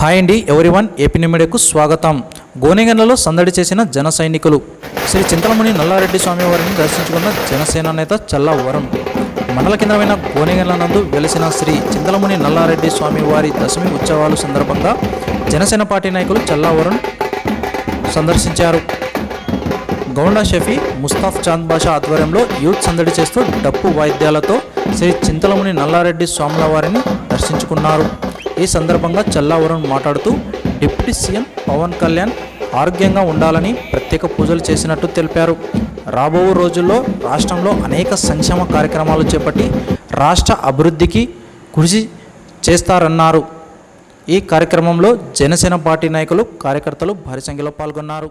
Hi అండి one AP మీడియాకు స్వాగతం. గోనెగండ్లలో సందడి చేసిన జన సైనికులు. శ్రీ చింతలమణి నల్లారెడ్డి స్వామి వారిని దర్శించుకున్న జనసేన నేత చల్లవరం. మండల కేంద్రమైన గోనెగండ్ల నందు వెలిసిన శ్రీ చింతలమణి నల్లారెడ్డి స్వామి వారి దశమి ఉత్సవాలు సందర్భంగా జనసేన పార్టీ నాయకులు చల్లవరం సందర్శించారు. గౌండా షఫీ ముస్తాఫ్ చాంద్ బాషా ఆధ్వర్యంలో యూత్ సందడి చేస్తూ డప్పు వాయిద్యాలతో శ్రీ చింతలముని నల్లారెడ్డి స్వాముల వారిని దర్శించుకున్నారు. ఈ సందర్భంగా చల్లావరుణ్ మాట్లాడుతూ డిప్యూటీ సీఎం పవన్ కళ్యాణ్ ఆరోగ్యంగా ఉండాలని ప్రత్యేక పూజలు చేసినట్టు తెలిపారు. రాబో రోజుల్లో రాష్ట్రంలో అనేక సంక్షేమ కార్యక్రమాలు చేపట్టి రాష్ట్ర అభివృద్ధికి కృషి చేస్తారన్నారు. ఈ కార్యక్రమంలో జనసేన పార్టీ నాయకులు కార్యకర్తలు భారీ సంఖ్యలో పాల్గొన్నారు.